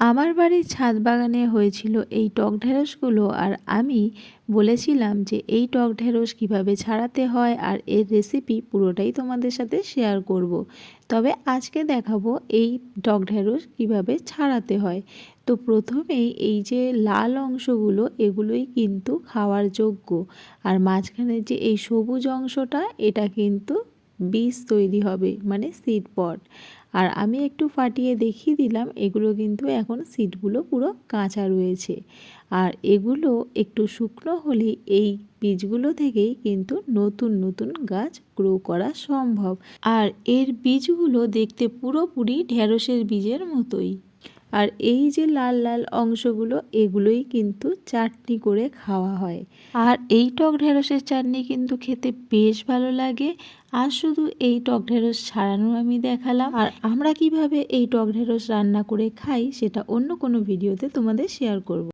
আমার বাড়ির ছাদ বাগানে হয়েছিল এই টক ঢেঁড়সগুলো আর আমি বলেছিলাম যে এই টক ঢেঁড়স কীভাবে ছাড়াতে হয় আর এর রেসিপি পুরোটাই তোমাদের সাথে শেয়ার করব। তবে আজকে দেখাবো এই টক ঢেঁড়স কীভাবে ছাড়াতে হয় তো প্রথমেই এই যে লাল অংশগুলো এগুলোই কিন্তু খাওয়ার যোগ্য আর মাঝখানে যে এই সবুজ অংশটা, এটা কিন্তু বীজ তৈরি হবে মানে সিড পট আর আমি একটু ফাটিয়ে দেখিয়ে দিলাম, এগুলো কিন্তু এখন সিডগুলো পুরো কাঁচা রয়েছে। আর এগুলো একটু শুকনো হলে এই বীজগুলো থেকেই কিন্তু নতুন নতুন গাছ গ্রো করা সম্ভব। আর এর বীজগুলো দেখতে পুরোপুরি ঢেঁড়সের বীজের মতোই। আর এই যে লাল লাল অংশগুলো, এগুলোই কিন্তু চাটনি করে খাওয়া হয়। আর এই টক ঢেঁড়সের চাটনি কিন্তু খেতে বেশ ভালো লাগে। আর শুধু এই টক ঢেঁড়স ছাড়ানো আমি দেখালাম। আর আমরা কীভাবে এই টক ঢেঁড়স রান্না করে খাই, সেটা অন্য কোনো ভিডিওতে তোমাদের শেয়ার করব।